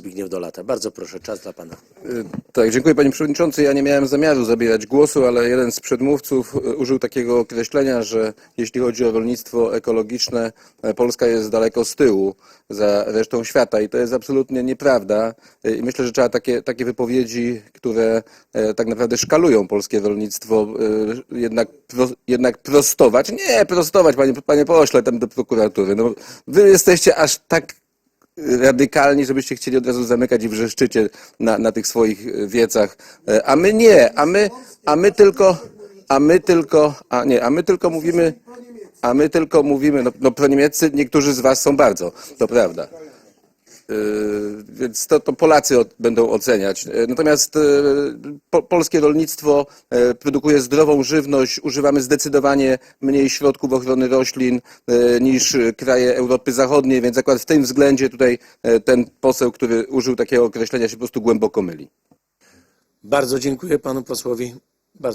Zbigniew Dolata. Bardzo proszę, czas dla pana. Tak, dziękuję panie przewodniczący. Ja nie miałem zamiaru zabierać głosu, ale jeden z przedmówców e, użył takiego określenia, że jeśli chodzi o rolnictwo ekologiczne, e, Polska jest daleko z tyłu za resztą świata i to jest absolutnie nieprawda. I myślę, że trzeba takie, takie wypowiedzi, które tak naprawdę szkalują polskie rolnictwo, jednak, jednak prostować. Nie prostować, panie, panie pośle, tam do prokuratury. No, wy jesteście aż tak radykalni, żebyście chcieli od razu zamykać i wrzeszczycie na, na tych swoich e, wiecach. E, A my nie, a my, a my tylko, a my tylko, a nie, a my tylko mówimy, a my tylko mówimy, no, no proniemieccy niektórzy z was są bardzo, to prawda. Yy, Więc to, to Polacy od, będą oceniać. Yy, Natomiast yy, po, polskie rolnictwo produkuje zdrową żywność, używamy zdecydowanie mniej środków ochrony roślin niż kraje Europy Zachodniej, więc akurat w tym względzie tutaj ten poseł, który użył takiego określenia się po prostu głęboko myli. Bardzo dziękuję panu posłowi. Bardzo